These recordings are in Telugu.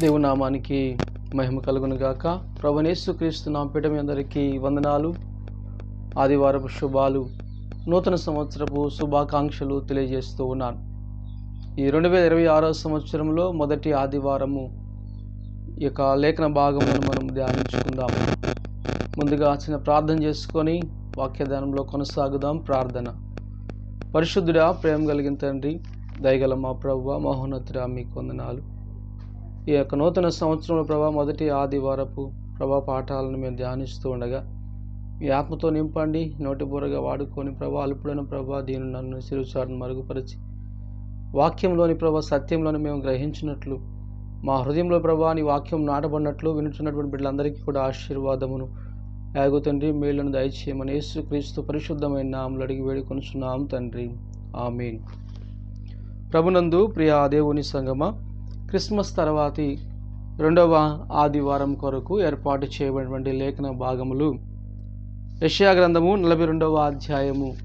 దేవునామానికి మహిమ కలుగును గాక ప్రభనేసు క్రీస్తు నాంపేట మీ అందరికీ వందనాలు. ఆదివారపు శుభాలు నూతన సంవత్సరపు శుభాకాంక్షలు తెలియజేస్తూ ఉన్నాను. ఈ రెండు వేల ఇరవై ఆరో సంవత్సరంలో మొదటి ఆదివారము ఈ యొక్క లేఖన భాగమును మనం ధ్యానించుకుందాం. ముందుగా చిన్న ప్రార్థన చేసుకొని వాక్యదానంలో కొనసాగుదాం. ప్రార్థన. పరిశుద్ధుడా ప్రేమ కలిగిన తండ్రి దయగల మా ప్రభు మహోన్నతుడా మీకు వందనాలు. ఈ యొక్క నూతన సంవత్సరంలో ప్రభా మొదటి ఆదివారపు ప్రభా పాఠాలను మేము ధ్యానిస్తూ ఉండగా మీ ఆత్మతో నింపండి నోటి వాడుకొని ప్రభా అల్పుడైన ప్రభా దీని నన్ను సిరుచారును మరుగుపరిచి వాక్యంలోని ప్రభా సత్యంలోని మేము గ్రహించినట్లు మా హృదయంలో ప్రభా నీ వాక్యం నాటబడినట్లు వినుచున్నటువంటి బిడ్డలందరికీ కూడా ఆశీర్వాదమును యాగు తండ్రి మేళ్ళను దయచేయమని యేసు క్రీస్తు పరిశుద్ధమైన నామలు అడిగి వేడుకొనుచున్నాం తండ్రి. ఆమీన్. ప్రభునందు ప్రియా దేవుని సంగమ క్రిస్మస్ తర్వాతి రెండవ ఆదివారం కొరకు ఏర్పాటు చేయబడినటువంటి లేఖన భాగములు. యషయా గ్రంథము నలభై రెండవ అధ్యాయము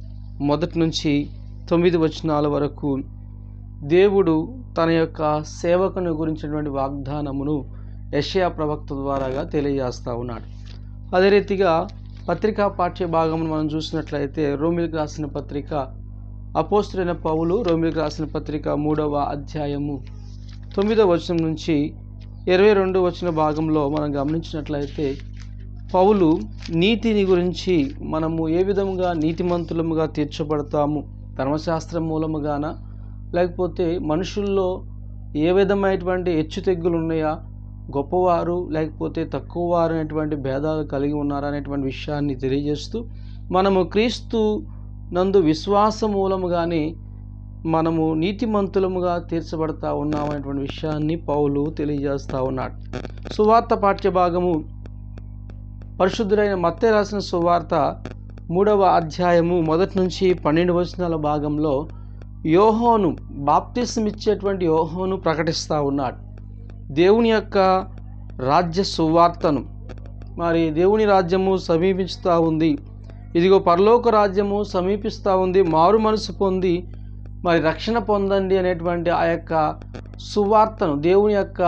మొదటి నుంచి తొమ్మిది వచనాల వరకు దేవుడు తన యొక్క సేవకుని గురించినటువంటి వాగ్దానమును యషయా ప్రవక్త ద్వారాగా తెలియజేస్తూ ఉన్నాడు. అదే రీతిగా పత్రికా పాఠ్య భాగమును మనం చూసినట్లయితే రోమిల్కి రాసిన పత్రిక అపోస్తులైన పౌలు రోమిల్కి రాసిన పత్రిక మూడవ అధ్యాయము తొమ్మిదవ వచనం నుంచి ఇరవై రెండు వచ్చిన భాగంలో మనం గమనించినట్లయితే పౌలు నీతిని గురించి మనము ఏ విధముగా నీతిమంతులముగా తీర్చబడతాము? ధర్మశాస్త్రం మూలముగాన? లేకపోతే మనుషుల్లో ఏ విధమైనటువంటి హెచ్చుతెగ్గులు ఉన్నాయా? గొప్పవారు లేకపోతే తక్కువ వారు అనేటువంటి భేదాలు కలిగి ఉన్నారా అనేటువంటి విషయాన్ని తెలియజేస్తూ మనము క్రీస్తు నందు విశ్వాస మూలముగానే మనము నీతిమంతులముగా తీర్చబడతా ఉన్నామనేటువంటి విషయాన్ని పౌలు తెలియజేస్తూ ఉన్నాడు. సువార్త పాఠ్య భాగము పరిశుద్ధుడైన మత్తే రాసిన సువార్త మూడవ అధ్యాయము మొదటి నుంచి పన్నెండు వచనాల భాగంలో యోహోను బాప్తిసం ఇచ్చేటువంటి యోహోను ప్రకటిస్తూ ఉన్నాడు. దేవుని యొక్క రాజ్య సువార్తను మరి దేవుని రాజ్యము సమీపిస్తూ ఉంది. ఇదిగో పరలోక రాజ్యము సమీపిస్తూ ఉంది. మారు మనసు పొంది మరి రక్షణ పొందండి అనేటువంటి ఆ యొక్క సువార్తను దేవుని యొక్క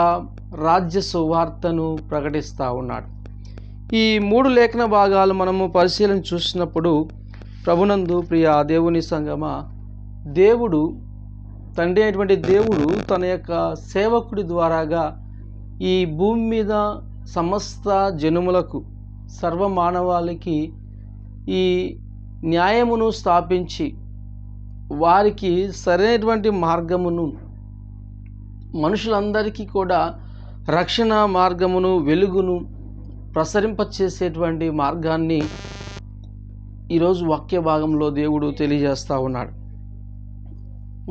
రాజ్య సువార్తను ప్రకటిస్తూ ఉన్నాడు. ఈ మూడు లేఖన భాగాలు మనము పరిశీలన చూసినప్పుడు ప్రభునందు ప్రియ దేవుని సంగమ దేవుడు తండ్రి అయినటువంటి దేవుడు తన యొక్క సేవకుడి ద్వారాగా ఈ భూమి మీద సమస్త జనుములకు సర్వ మానవాళికి ఈ న్యాయమును స్థాపించి వారికి సరైనటువంటి మార్గమును మనుషులందరికీ కూడా రక్షణ మార్గమును వెలుగును ప్రసరింపచేసేటువంటి మార్గాన్ని ఈరోజు వాక్య భాగంలో దేవుడు తెలియజేస్తూ ఉన్నాడు.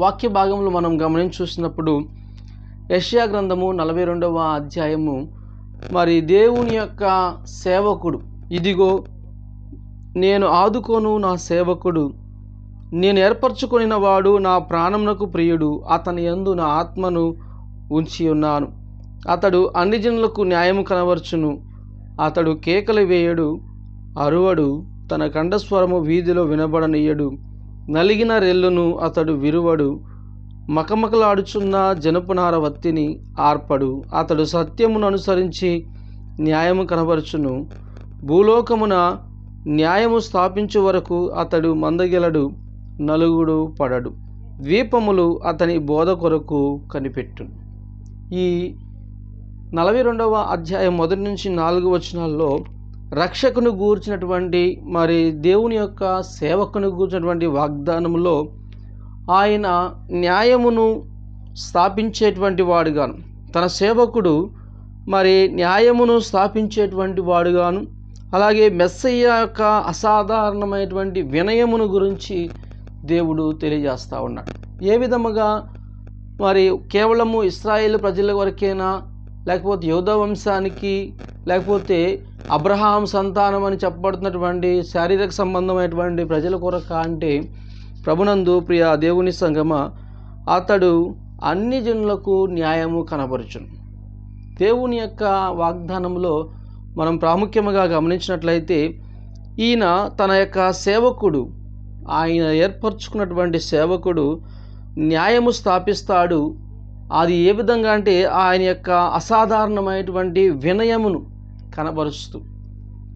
వాక్య భాగంలో మనం గమనించి చూసినప్పుడు యష్యా గ్రంథము నలభై రెండవ అధ్యాయము మరి దేవుని యొక్క సేవకుడు ఇదిగో నేను ఆదుకోను నా సేవకుడు నేను ఏర్పరచుకొనిన వాడు నా ప్రాణమునకు ప్రియుడు అతని యందు నా ఆత్మను ఉంచి ఉన్నాను. అతడు అన్ని జనులకు న్యాయము కనవర్చును అతడు కేకలు వేయడు అరువడు తన కంఠస్వరము వీధిలో వినబడనీయడు. నలిగిన రెల్లును అతడు విరువడు మకమకలాడుచున్న జనపునార వత్తిని ఆర్పడు. అతడు సత్యమును అనుసరించి న్యాయము కనబరుచును. భూలోకమున న్యాయము స్థాపించు వరకు అతడు మందగిలడు. నలుగుడు పడడు. ద్వీపములు అతని బోధ కొరకు కనిపెట్టును. ఈ నలభై రెండవ అధ్యాయం మొదటి నుంచి నాలుగు వచనాల్లో రక్షకును గూర్చినటువంటి మరి దేవుని యొక్క సేవకును గూర్చినటువంటి వాగ్దానములో ఆయన న్యాయమును స్థాపించేటువంటి వాడుగాను. తన సేవకుడు మరి న్యాయమును స్థాపించేటువంటి వాడుగాను. అలాగే మెస్సయ్య యొక్క అసాధారణమైనటువంటి వినయమును గురించి దేవుడు తెలియజేస్తూ ఉన్నాడు. ఏ విధముగా మరి కేవలము ఇస్రాయేల్ ప్రజల వరకేనా? లేకపోతే యోధ వంశానికి లేకపోతే అబ్రహాం సంతానం అని చెప్పబడుతున్నటువంటి శారీరక సంబంధమైనటువంటి ప్రజల కొరక అంటే ప్రభునందు ప్రియ దేవుని సంగమ అతడు అన్ని జనులకు న్యాయము కనపరచును దేవుని యొక్క వాగ్దానంలో మనం ప్రాముఖ్యంగా గమనించినట్లయితే ఈయన తన యొక్క సేవకుడు ఆయన ఏర్పరచుకున్నటువంటి సేవకుడు న్యాయము స్థాపిస్తాడు. అది ఏ విధంగా అంటే ఆయన యొక్క అసాధారణమైనటువంటి వినయమును కనబరుస్తూ.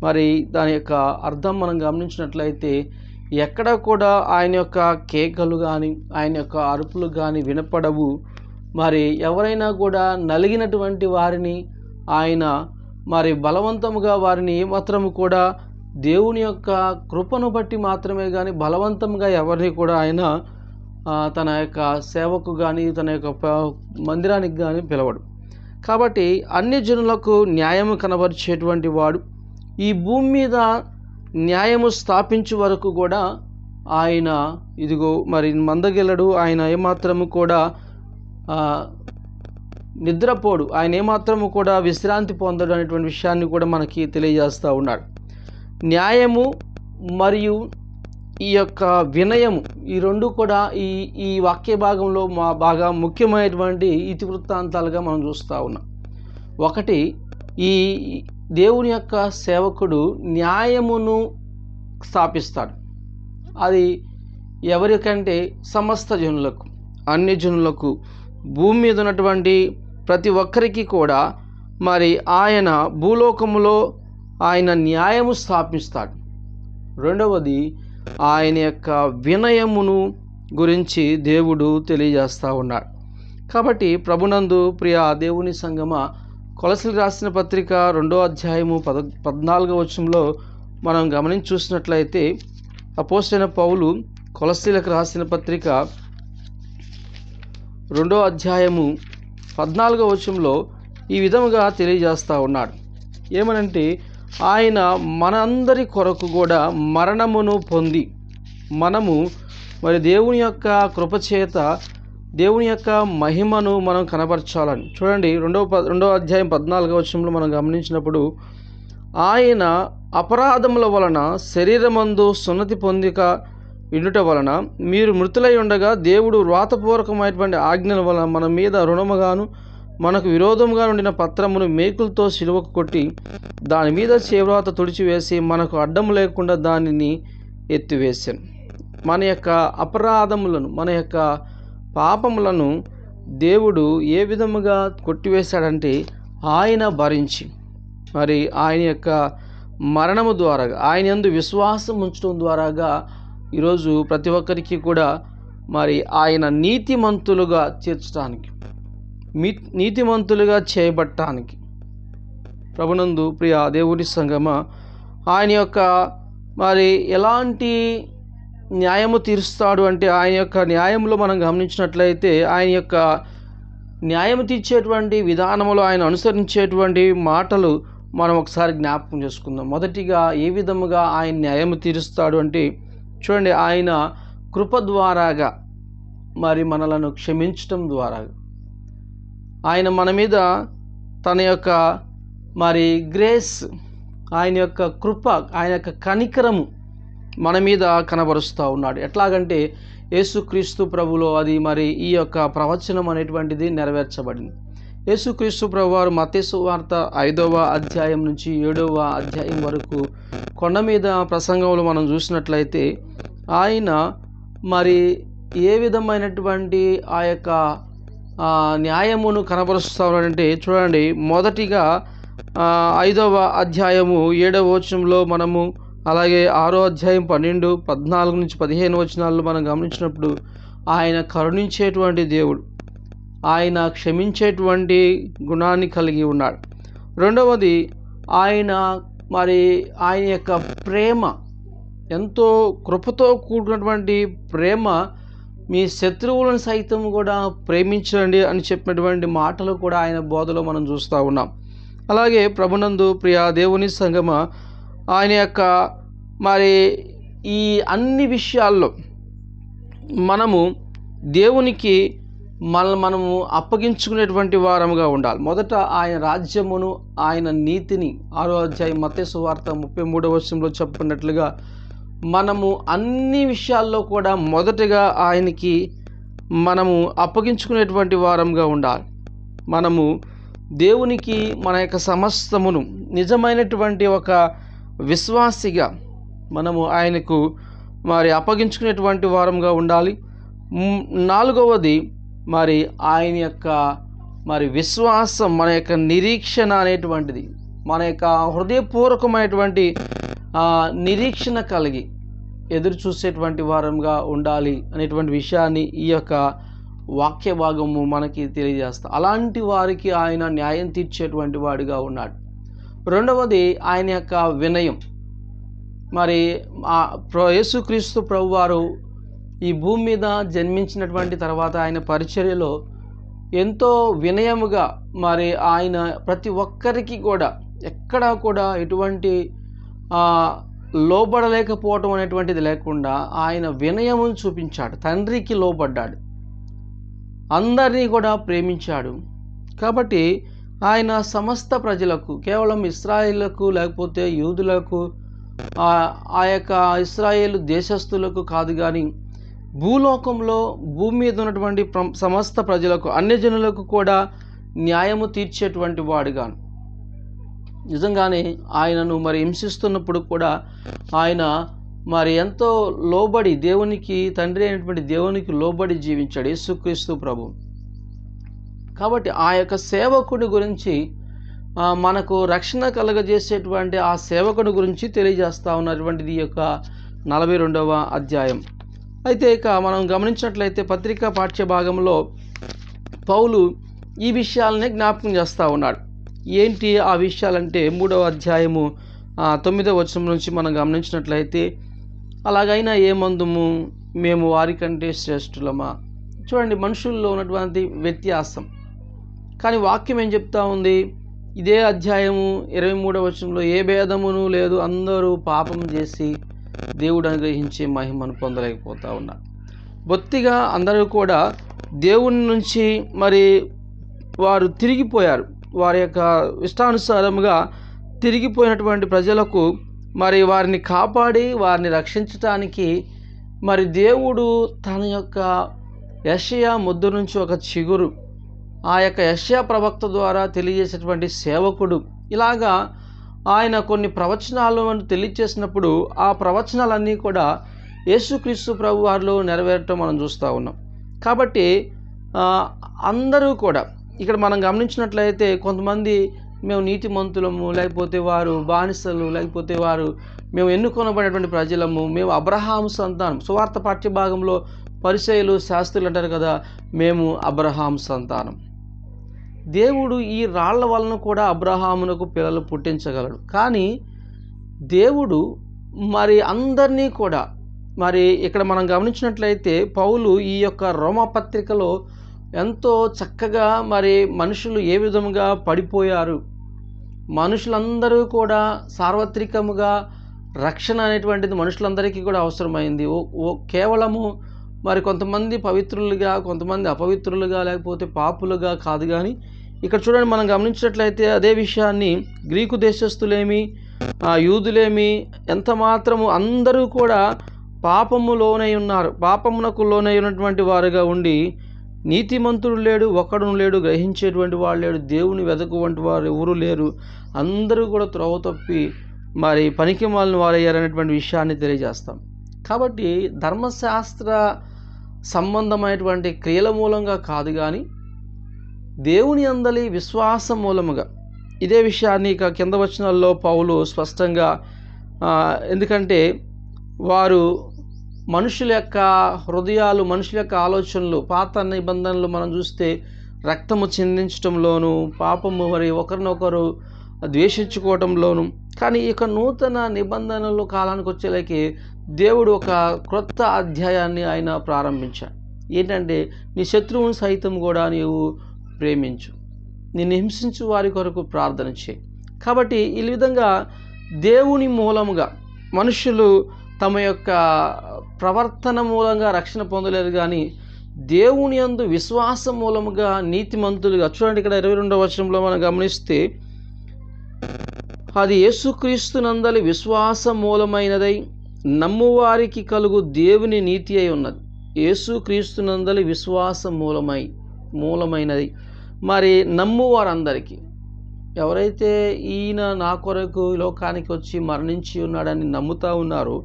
మరి దాని యొక్క అర్థం మనం గమనించినట్లయితే ఎక్కడ కూడా ఆయన యొక్క కేకలు కానీ ఆయన యొక్క అరుపులు కానీ వినపడవు. మరి ఎవరైనా కూడా నలిగినటువంటి వారిని ఆయన మరి బలవంతముగా వారిని ఏమాత్రము కూడా దేవుని యొక్క కృపను బట్టి మాత్రమే కానీ బలవంతంగా ఎవరిని కూడా ఆయన తన యొక్క సేవకు కానీ తన యొక్క మందిరానికి కానీ పిలవడు. కాబట్టి అన్ని జనులకు న్యాయము కనబరిచేటువంటి వాడు. ఈ భూమి మీద న్యాయము స్థాపించే వరకు కూడా ఆయన ఇదిగో మరి మందగిల్లడు ఆయన ఏమాత్రము కూడా నిద్రపోడు. ఆయన ఏమాత్రము కూడా విశ్రాంతి పొందడు అనేటువంటి విషయాన్ని కూడా మనకి తెలియజేస్తూ ఉన్నాడు. న్యాయము మరియు ఈ యొక్క వినయము ఈ రెండు కూడా ఈ ఈ వాక్య భాగంలో మా బాగా ముఖ్యమైనటువంటి ఇతివృత్తాంతాలుగా మనం చూస్తూ ఉన్నాం. ఒకటి ఈ దేవుని యొక్క సేవకుడు న్యాయమును స్థాపిస్తాడు. అది ఎవరికంటే? సమస్త జనులకు అన్ని జనులకు. భూమి మీద ఉన్నటువంటి ప్రతి ఒక్కరికి కూడా మరి ఆయన భూలోకములో ఆయన న్యాయము స్థాపిస్తాడు. రెండవది ఆయన యొక్క వినయమును గురించి దేవుడు తెలియజేస్తూ ఉన్నాడు. కాబట్టి ప్రభునందు ప్రియ దేవుని సంగమ కొలసలు రాసిన పత్రిక రెండో అధ్యాయము పద పద్నాలుగో వచనంలో మనం గమనించి చూసినట్లయితే అపోసైన పౌలు కొలసీలకు రాసిన పత్రిక రెండో అధ్యాయము పద్నాలుగో వచనంలో ఈ విధముగా తెలియజేస్తూ ఉన్నాడు. ఏమనంటే ఆయన మనందరి కొరకు కూడా మరణమును పొంది మనము మరి దేవుని యొక్క కృపచేత దేవుని యొక్క మహిమను మనం కనపరచాలని చూడండి రెండవ ప రెండవ అధ్యాయం పద్నాలుగవ వచనంలో మనం గమనించినప్పుడు ఆయన అపరాధముల వలన శరీరమందు సున్నతి పొందిక వినుట వలన మీరు మృతులై ఉండగా దేవుడు వ్రాతపూర్వకమైనటువంటి ఆజ్ఞల వలన మన మీద రుణముగాను మనకు విరోధంగా ఉండిన పత్రమును మేకులతో సిలువకు కొట్టి దాని మీద చేవ్రాత తుడిచివేసి మనకు అడ్డం లేకుండా దానిని ఎత్తివేశాను మన యొక్క అపరాధములను మన యొక్క పాపములను దేవుడు ఏ విధముగా కొట్టివేశాడంటే ఆయన భరించి మరి ఆయన యొక్క మరణము ద్వారాగా ఆయన ఎందు విశ్వాసం ఉంచడం ద్వారాగా ఈరోజు ప్రతి ఒక్కరికి కూడా మరి ఆయన నీతిమంతులుగా తీర్చడానికి మీ నీతిమంతులుగా చేయబట్టానికి. ప్రభునందు ప్రియ దేవుని సంగమ ఆయన యొక్క మరి ఎలాంటి న్యాయము తీరుస్తాడు అంటే ఆయన యొక్క న్యాయంలో మనం గమనించినట్లయితే ఆయన యొక్క న్యాయం తీర్చేటువంటి విధానంలో ఆయన అనుసరించేటువంటి మాటలు మనం ఒకసారి జ్ఞాపకం చేసుకుందాం. మొదటిగా ఏ విధముగా ఆయన న్యాయం తీరుస్తాడు అంటే చూడండి ఆయన కృప ద్వారాగా మరి మనలను క్షమించటం ద్వారా ఆయన మన మీద తన యొక్క మరి గ్రేస్ ఆయన యొక్క కృప ఆయన యొక్క కనికరము మన మీద కనబరుస్తూ ఉన్నాడు. ఎట్లాగంటే యేసుక్రీస్తు ప్రభులో అది మరి ఈ యొక్క ప్రవచనం అనేటువంటిది నెరవేర్చబడింది. యేసుక్రీస్తు ప్రభు వారు మతేసు వార్త ఐదవ అధ్యాయం నుంచి ఏడవ అధ్యాయం వరకు కొండ మీద ప్రసంగంలో మనం చూసినట్లయితే ఆయన మరి ఏ విధమైనటువంటి ఆ యొక్క న్యాయమును కనబరుస్తాడంటే చూడండి మొదటిగా ఐదవ అధ్యాయము ఏడవ వచనంలో మనము అలాగే ఆరో అధ్యాయం పన్నెండు పద్నాలుగు నుంచి పదిహేను వచనాల్లో మనం గమనించినప్పుడు ఆయన కరుణించేటువంటి దేవుడు ఆయన క్షమించేటువంటి గుణాన్ని కలిగి ఉన్నాడు. రెండవది ఆయన మరి ఆయన యొక్క ప్రేమ ఎంతో కృపతో కూడినటువంటి ప్రేమ మీ శత్రువులను సైతం కూడా ప్రేమించండి అని చెప్పినటువంటి మాటలు కూడా ఆయన బోధలో మనం చూస్తూ ఉన్నాం. అలాగే ప్రభునందు ప్రియా దేవుని సంగమ ఆయన యొక్క మరి ఈ అన్ని విషయాల్లో మనము దేవునికి మన మనము అప్పగించుకునేటువంటి వారముగా ఉండాలి. మొదట ఆయన రాజ్యమును ఆయన నీతిని ఆరో అధ్యాయం మతేసు వార్త ముప్పై మూడవ వర్షంలో చెప్పుకున్నట్లుగా మనము అన్ని విషయాల్లో కూడా మొదటగా ఆయనకి మనము అప్పగించుకునేటువంటి వారంగా ఉండాలి. మనము దేవునికి మన యొక్క సమస్తమును నిజమైనటువంటి ఒక విశ్వాసిగా మనము ఆయనకు మరి అప్పగించుకునేటువంటి వారంగా ఉండాలి. నాలుగవది మరి ఆయన యొక్క మరి విశ్వాసం మన యొక్క నిరీక్షణ అనేటువంటిది మన యొక్క హృదయపూర్వకమైనటువంటి నిరీక్షణ కలిగి ఎదురు చూసేటువంటి వారంగా ఉండాలి అనేటువంటి విషయాన్ని ఈ యొక్క వాక్య భాగము మనకి తెలియజేస్తా. అలాంటి వారికి ఆయన న్యాయం తీర్చేటువంటి వాడిగా ఉన్నాడు. రెండవది ఆయన యొక్క వినయం. మరి ఆ ప్ర- యేసుక్రీస్తు ప్రభు వారు ఈ భూమి మీద జన్మించినటువంటి తర్వాత ఆయన పరిచర్యలో ఎంతో వినయముగా మరి ఆయన ప్రతి ఒక్కరికి కూడా ఎక్కడా కూడా ఎటువంటి లోబడలేకపోవటం అనేటువంటిది లేకుండా ఆయన వినయమును చూపించాడు. తండ్రికి లోబడ్డాడు. అందరినీ కూడా ప్రేమించాడు. కాబట్టి ఆయన సమస్త ప్రజలకు కేవలం ఇస్రాయిలకు లేకపోతే యూదులకు ఆ యొక్క ఇస్రాయేల్ దేశస్థులకు కాదు కానీ భూలోకంలో భూమి మీద ఉన్నటువంటి ప్ర- సమస్త ప్రజలకు అన్ని జనులకు కూడా న్యాయము తీర్చేటువంటి వాడుగాను. నిజంగానే ఆయనను మరి హింసిస్తున్నప్పుడు కూడా ఆయన మరి ఎంతో లోబడి దేవునికి తండ్రి అయినటువంటి దేవునికి లోబడి జీవించాడు యేసుక్రీస్తు ప్రభు. కాబట్టి ఆ యొక్క సేవకుడి గురించి మనకు రక్షణ కలగజేసేటువంటి ఆ సేవకుడి గురించి తెలియజేస్తా ఉన్నటువంటిది ఈ యొక్క నలభై రెండవ అధ్యాయం. అయితే ఇక మనం గమనించినట్లయితే పత్రికా పాఠ్య భాగంలో పౌలు ఈ విషయాలనే జ్ఞాపకం చేస్తూ ఉన్నాడు. ఏంటి ఆ విషయాలంటే మూడవ అధ్యాయము తొమ్మిదవ వచనం నుంచి మనం గమనించినట్లయితే అలాగైనా ఏమందుము మేము వారికంటే శ్రేష్ఠులమా? చూడండి మనుషుల్లో ఉన్నటువంటి వ్యత్యాసం. కానీ వాక్యం ఏం చెప్తా ఉంది? ఇదే అధ్యాయము ఇరవై మూడవ వచనంలో ఏ భేదమును లేదు అందరూ పాపం చేసి దేవుడు అనుగ్రహించే మహిమను పొందలేకపోతా ఉన్నారు బొత్తిగా అందరూ కూడా దేవుని నుంచి మరి వారు తిరిగిపోయారు. వారి యొక్క ఇష్టానుసారముగా తిరిగిపోయినటువంటి ప్రజలకు మరి వారిని కాపాడి వారిని రక్షించటానికి మరి దేవుడు తన యొక్క యషయా ముద్దు నుంచి ఒక చిగురు ఆ యొక్క యషయా ప్రవక్త ద్వారా తెలియజేసేటువంటి సేవకుడు. ఇలాగా ఆయన కొన్ని ప్రవచనాలను తెలియజేసినప్పుడు ఆ ప్రవచనాలన్నీ కూడా యేసుక్రీస్తు ప్రభు వారిలో నెరవేరటం మనం చూస్తూ ఉన్నాం. కాబట్టి అందరూ కూడా ఇక్కడ మనం గమనించినట్లయితే కొంతమంది మేము నీతి మంతులము లేకపోతే వారు బానిసలు లేకపోతే వారు మేము ఎన్నుకొనబడినటువంటి ప్రజలము మేము అబ్రహాము సంతానం. సువార్త పాఠ్యభాగంలో భాగంలో శాస్త్రులు అంటారు కదా మేము అబ్రహాం సంతానం. దేవుడు ఈ రాళ్ళ వలన కూడా అబ్రహామునకు పిల్లలు పుట్టించగలడు. కానీ దేవుడు మరి అందరినీ కూడా మరి ఇక్కడ మనం గమనించినట్లయితే పౌలు ఈ యొక్క రోమపత్రికలో ఎంతో చక్కగా మరి మనుషులు ఏ విధముగా పడిపోయారు? మనుషులందరూ కూడా సార్వత్రికముగా రక్షణ అనేటువంటిది మనుషులందరికీ కూడా అవసరమైంది. ఓ ఓ కేవలము మరి కొంతమంది పవిత్రులుగా కొంతమంది అపవిత్రులుగా లేకపోతే పాపులుగా కాదు కానీ ఇక్కడ చూడండి మనం గమనించినట్లయితే అదే విషయాన్ని గ్రీకు దేశస్థులేమి యూదులేమి ఎంత మాత్రము అందరూ కూడా పాపము లోనై ఉన్నారు. పాపమునకు లోనై ఉన్నటువంటి వారుగా ఉండి నీతిమంతుడు లేడు ఒకడును లేడు గ్రహించేటువంటి వాడు లేడు దేవుని వెదకువంటి వారు ఎవరు లేరు. అందరూ కూడా త్రోవ తప్పి మరి పనికి మాలిన వారయ్యారనేటువంటి విషయాన్ని తెలియజేస్తాం. కాబట్టి ధర్మశాస్త్ర సంబంధమైనటువంటి క్రియల మూలంగా కాదు కానీ దేవుని అందలి విశ్వాసం మూలముగా ఇదే విషయాన్ని ఇక కింద వచనాల్లో పౌలు స్పష్టంగా ఎందుకంటే వారు మనుషుల యొక్క హృదయాలు మనుషుల యొక్క ఆలోచనలు పాత నిబంధనలు మనం చూస్తే రక్తము చిందించడంలోను పాపము మరి ఒకరినొకరు ద్వేషించుకోవటంలోను. కానీ ఈ యొక్క నూతన నిబంధనలు కాలానికి వచ్చేలాకి దేవుడు ఒక క్రొత్త అధ్యాయాన్ని ఆయన ప్రారంభించాడు. ఏంటంటే నీ శత్రువుని సైతం కూడా నీవు ప్రేమించు. నిన్ను హింసించు వారి కొరకు ప్రార్థన చేయి. కాబట్టి ఈ విధంగా దేవుని మూలముగా మనుషులు తమ యొక్క ప్రవర్తన మూలంగా రక్షణ పొందలేరు కానీ దేవుని యందు విశ్వాసం మూలముగా నీతిమంతులుగా చూడండి ఇక్కడ ఇరవై రెండవ వచనంలో మనం గమనిస్తే అది యేసుక్రీస్తునందలి విశ్వాస మూలమైనదై నమ్మువారికి కలుగు దేవుని నీతి అయి ఉన్నది. యేసుక్రీస్తునందలి విశ్వాస మూలమై మూలమైనది. మరి నమ్మువారందరికీ ఎవరైతే ఈయన నా కొరకు లోకానికి వచ్చి మరణించి ఉన్నాడని నమ్ముతా ఉన్నారో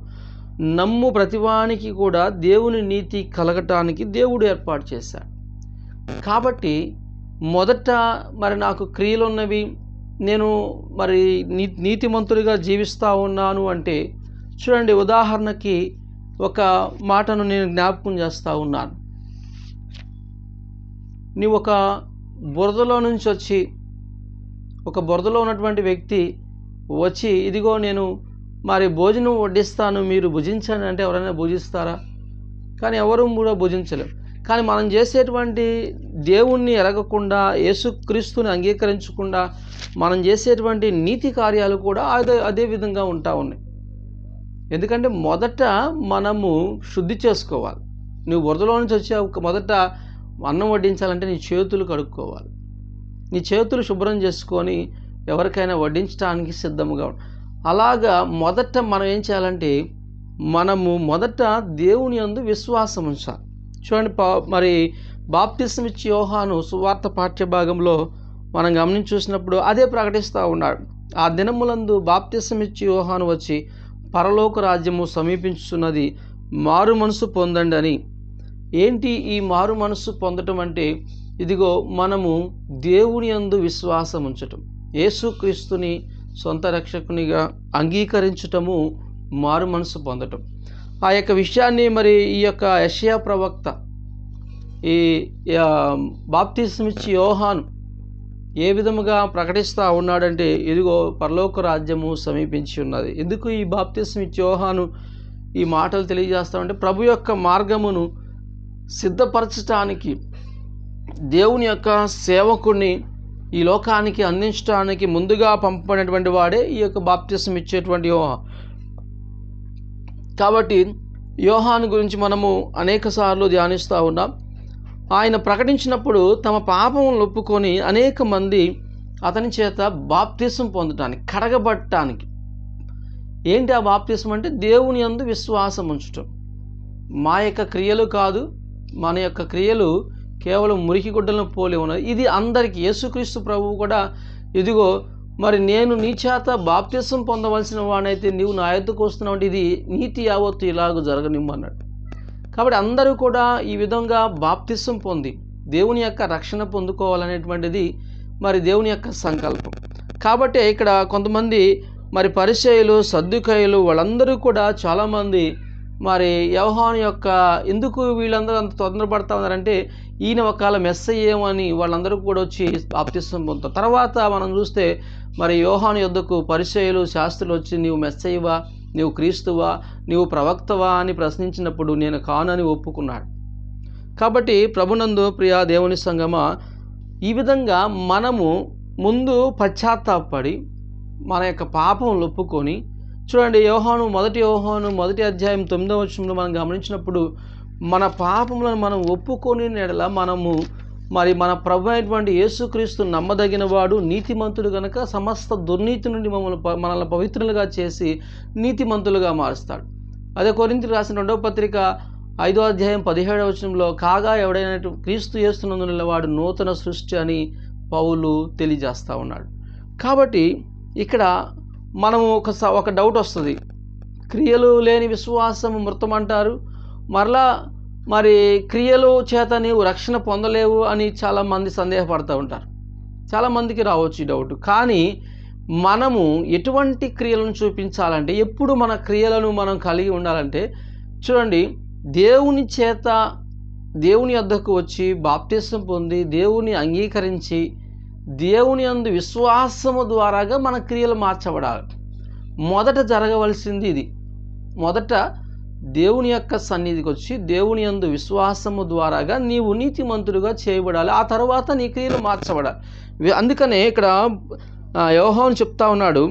నమ్ము ప్రతివానికి కూడా దేవుని నీతి కలగటానికి దేవుడు ఏర్పాటు చేశాడు. కాబట్టి మొదట మరి నాకు క్రియలు ఉన్నవి నేను మరి నీ నీతిమంతుడిగా జీవిస్తూ ఉన్నాను అంటే చూడండి ఉదాహరణకి ఒక మాటను నేను జ్ఞాపకం చేస్తూ ఉన్నాను. నీవు ఒక బురదలో నుంచి వచ్చి ఒక బురదలో ఉన్నటువంటి వ్యక్తి వచ్చి ఇదిగో నేను మరి భోజనం వడ్డిస్తాను మీరు భుజించండి అంటే ఎవరైనా భుజిస్తారా? కానీ ఎవరు కూడా భుజించలేరు. కానీ మనం చేసేటువంటి దేవుణ్ణి ఎరగకుండా యేసుక్రీస్తుని అంగీకరించకుండా మనం చేసేటువంటి నీతి కార్యాలు కూడా అదే అదే విధంగా ఉంటా ఉన్నాయి. ఎందుకంటే మొదట మనము శుద్ధి చేసుకోవాలి. నువ్వు బురదలో నుంచి వచ్చావు మొదట అన్నం వడ్డించాలంటే నీ చేతులు కడుక్కోవాలి. నీ చేతులు శుభ్రం చేసుకొని ఎవరికైనా వడ్డించడానికి సిద్ధంగా అలాగా మొదట మనం ఏం చేయాలంటే మనము మొదట దేవుని యందు విశ్వాసం ఉంచాలి. చూడండి పా మరి బాప్తిసం ఇచ్చి యోహాను సువార్త పాఠ్య భాగంలో మనం గమనించి చూసినప్పుడు అదే ప్రకటిస్తూ ఉన్నాడు. ఆ దినములందు బాప్తిసం ఇచ్చి యోహాను వచ్చి పరలోక రాజ్యము సమీపించుతున్నది మారు మనసు పొందండి అని. ఏంటి ఈ మారు మనసు పొందటం అంటే ఇదిగో మనము దేవుని యందు విశ్వాసం ఉంచటం. యేసుక్రీస్తుని సొంత రక్షకునిగా అంగీకరించటము మారు మనసు పొందటం. ఆ యొక్క విషయాన్ని మరి ఈ యొక్క యషయా ప్రవక్త ఈ బాప్తిస్మిచ్చి యోహాను ఏ విధముగా ప్రకటిస్తూ ఉన్నాడంటే ఇదిగో పరలోక రాజ్యము సమీపించి ఉన్నది. ఎందుకు ఈ బాప్తిస్మిచ్చి యోహాను ఈ మాటలు తెలియజేస్తామంటే ప్రభు యొక్క మార్గమును సిద్ధపరచటానికి దేవుని యొక్క సేవకుణ్ణి ఈ లోకానికి అందించడానికి ముందుగా పంపబడినటువంటి వాడే ఈ యొక్క బాప్తిసం ఇచ్చేటువంటి కాబట్టి యోహాను గురించి మనము అనేక సార్లు ధ్యానిస్తూ ఉన్నాం. ఆయన ప్రకటించినప్పుడు తమ పాపం ఒప్పుకొని అనేక మంది అతని చేత బాప్తిసం పొందటానికి కడగబట్టడానికి ఏంటి ఆ బాప్తిసం అంటే? దేవుని యందు విశ్వాసం ఉంచటం. మా యొక్క క్రియలు కాదు మన యొక్క క్రియలు కేవలం మురికి గుడ్డలను పోలి ఉన్నది. ఇది అందరికీ యేసుక్రీస్తు ప్రభువు కూడా ఇదిగో మరి నేను నీ చేత బాప్తిసం పొందవలసిన వాడైతే నీవు నా ఎద్దుకు వస్తున్నావు ఇది నీతి యావత్తు ఇలాగ జరగనిమ్మన్నాడు కాబట్టి అందరూ కూడా ఈ విధంగా బాప్తిసం పొంది దేవుని యొక్క రక్షణ పొందుకోవాలనేటువంటిది మరి దేవుని యొక్క సంకల్పం. కాబట్టి ఇక్కడ కొంతమంది మరి పరిచయలు సర్దుకాయలు వాళ్ళందరూ కూడా చాలామంది మరి యవహాను యొక్క ఎందుకు వీళ్ళందరూ అంత తొందరపడతా ఉన్నారంటే ఈయన ఒకవేళ మెస్ అయ్యేమని వాళ్ళందరూ కూడా వచ్చి బాప్తిసం పొందుతారు. తర్వాత మనం చూస్తే మరి యోహాను యొద్దకు పరిచయలు శాస్త్రులు వచ్చి నీవు మెస్ అయ్యవా నీవు క్రీస్తువా? నీవు ప్రవక్తవా? అని ప్రశ్నించినప్పుడు నేను కానని ఒప్పుకున్నాడు. కాబట్టి ప్రభునందు ప్రియా దేవుని సంగమ ఈ విధంగా మనము ముందు పశ్చాత్తాపడి మన యొక్క పాపం ఒప్పుకొని చూడండి యోహాను మొదటి యోహాను మొదటి అధ్యాయం తొమ్మిదవ వచనంలో మనం గమనించినప్పుడు మన పాపములను మనం ఒప్పుకొని నెడల మనము మరి మన ప్రభు అయినటువంటి యేసుక్రీస్తు నమ్మదగిన వాడు నీతిమంతుడు కనుక సమస్త దుర్నీతి నుండి మమ్మల్ని మనల్ని పవిత్రులుగా చేసి నీతిమంతులుగా మారుస్తాడు. అదే కొరింతి రాసిన రెండవ పత్రిక ఐదో అధ్యాయం పదిహేడవ వచనంలో కాగా ఎవడైనా క్రీస్తు చేస్తున్నందున వాడు నూతన సృష్టి అని పౌలు తెలియజేస్తూ ఉన్నాడు. కాబట్టి ఇక్కడ మనము ఒక స- ఒక డౌట్ వస్తుంది. క్రియలు లేని విశ్వాసం మృతం అంటారు. మరలా మరి క్రియలు చేత నీవు రక్షణ పొందలేవు అని చాలామంది సందేహపడుతూ ఉంటారు. చాలామందికి రావచ్చు ఈ డౌట్ కానీ మనము ఎటువంటి క్రియలను చూపించాలంటే ఎప్పుడు మన క్రియలను మనం కలిగి ఉండాలంటే చూడండి దేవుని చేత దేవుని వద్దకు వచ్చి బాప్తీసం పొంది దేవుని అంగీకరించి దేవుని అందు విశ్వాసము ద్వారాగా మన క్రియలు మార్చబడాలి. మొదట జరగవలసింది ఇది. మొదట దేవుని యొక్క సన్నిధికి వచ్చి దేవుని యందు విశ్వాసము ద్వారాగా నీవు నీతిమంతుడుగా చేయబడాలి. ఆ తర్వాత నీ క్రియలు మార్చబడాలి. అందుకనే ఇక్కడ యోహోన్ చెప్తా ఉన్నాడు.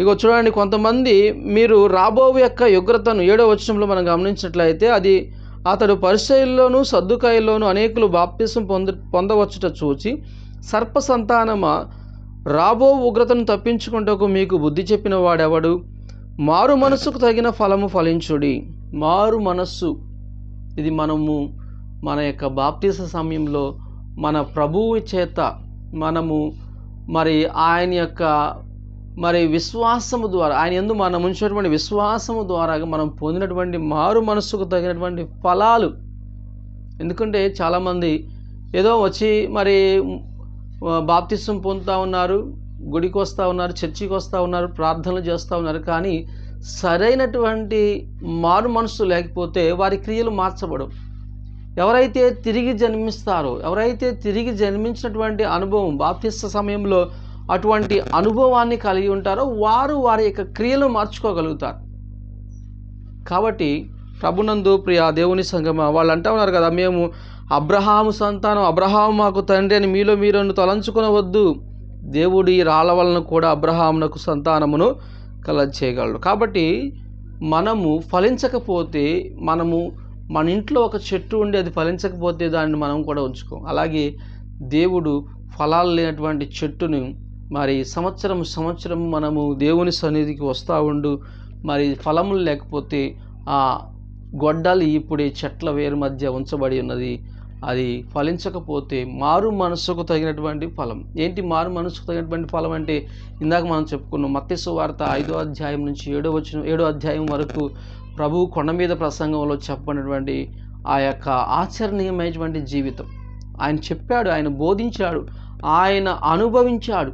ఇక చూడండి కొంతమంది మీరు రాబోవు యొక్క యుగ్రతను ఏడో వచనంలో మనం గమనించినట్లయితే అది అతడు పరిచయంలోను సర్దుకాయల్లోనూ అనేకులు బాప్తిసం పొంద పొందవచ్చుట చూచి సర్ప సంతానమా రాబో ఉగ్రతను తప్పించుకుంటకు మీకు బుద్ధి చెప్పిన వాడెవడు? మారు మనస్సుకు తగిన ఫలము ఫలించుడి. మారు మనస్సు. ఇది మనము మన యొక్క బాప్తీస సమయంలో మన ప్రభువు చేత మనము మరి ఆయన యొక్క మరి విశ్వాసము ద్వారా ఆయన ఎందు మనం ఉంచినటువంటి విశ్వాసము ద్వారా మనం పొందినటువంటి మారు మనస్సుకు తగినటువంటి ఫలాలు. ఎందుకంటే చాలామంది ఏదో వచ్చి మరి బాప్తిసం పొందుతూ ఉన్నారు గుడికి వస్తూ ఉన్నారు చర్చికి వస్తూ ఉన్నారు ప్రార్థనలు చేస్తూ ఉన్నారు. కానీ సరైనటువంటి మారు మనసు లేకపోతే వారి క్రియలు మార్చబడవు. ఎవరైతే తిరిగి జన్మిస్తారో ఎవరైతే తిరిగి జన్మించినటువంటి అనుభవం బాప్తిస్త సమయంలో అటువంటి అనుభవాన్ని కలిగి ఉంటారో వారు వారి యొక్క క్రియలు మార్చుకోగలుగుతారు. కాబట్టి ప్రభునందు ప్రియ దేవుని సంగమ వాళ్ళు అంటూ ఉన్నారు కదా మేము అబ్రహాము సంతానం అబ్రహాము మాకు తండ్రి అని మీలో మీరు తలంచుకునవద్దు. దేవుడి రాళ్ళ వలన కూడా అబ్రహామునకు సంతానమును కలగజేయగలడు కాబట్టి మనము ఫలించకపోతే మనము మన ఇంట్లో ఒక చెట్టు ఉండి అది ఫలించకపోతే దాన్ని మనం కూడా ఉంచుకోం. అలాగే దేవుడు ఫలాలు లేనటువంటి చెట్టును మరి సంవత్సరం సంవత్సరం మనము దేవుని సన్నిధికి వస్తూ ఉండు. మరి ఫలములు లేకపోతే ఆ గొడ్డలు ఇప్పుడే చెట్ల వేరు మధ్య ఉంచబడి ఉన్నది. అది ఫలించకపోతే మారు మనసుకు తగినటువంటి ఫలం. ఏంటి మారు మనసుకు తగినటువంటి ఫలం అంటే ఇందాక మనం చెప్పుకున్నాం మత్స్సు వార్త ఐదో అధ్యాయం నుంచి ఏడో వచ్చిన ఏడో అధ్యాయం వరకు ప్రభు కొండ మీద ప్రసంగంలో చెప్పినటువంటి ఆ యొక్క ఆచరణీయమైనటువంటి జీవితం. ఆయన చెప్పాడు ఆయన బోధించాడు ఆయన అనుభవించాడు.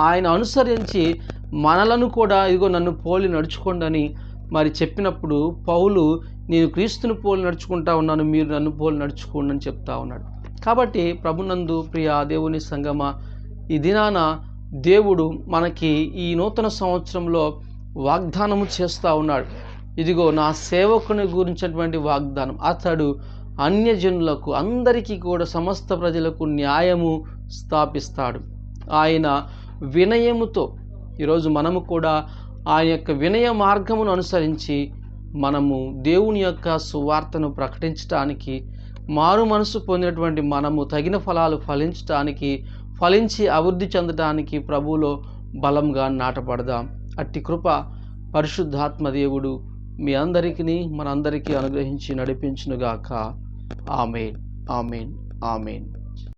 ఆయన అనుసరించి మనలను కూడా ఇదిగో నన్ను పోలి నడుచుకోండి మరి చెప్పినప్పుడు పౌలు నేను క్రీస్తుని పోలి నడుచుకుంటా ఉన్నాను మీరు నన్ను పోలి నడుచుకోండి అని చెప్తా ఉన్నాడు. కాబట్టి ప్రభునందు ప్రియ దేవుని సంగమ ఈ దినాన దేవుడు మనకి ఈ నూతన సంవత్సరంలో వాగ్దానము చేస్తూ ఉన్నాడు. ఇదిగో నా సేవకుని గురించినటువంటి వాగ్దానం. అతడు అన్యజనులకు అందరికీ కూడా సమస్త ప్రజలకు న్యాయము స్థాపిస్తాడు. ఆయన వినయముతో ఈరోజు మనము కూడా ఆయన యొక్క వినయ మార్గమును అనుసరించి మనము దేవుని యొక్క సువార్తను ప్రకటించటానికి మారు మనసు పొందినటువంటి మనము తగిన ఫలాలు ఫలించటానికి ఫలించి అభివృద్ధి చెందటానికి ప్రభువులో బలంగా నాటపడదాం అట్టి కృప పరిశుద్ధాత్మ దేవుడు మీ అందరికీ మనందరికీ అనుగ్రహించి నడిపించునుగాక. ఆమెన్. ఆమెన్. ఆమెన్.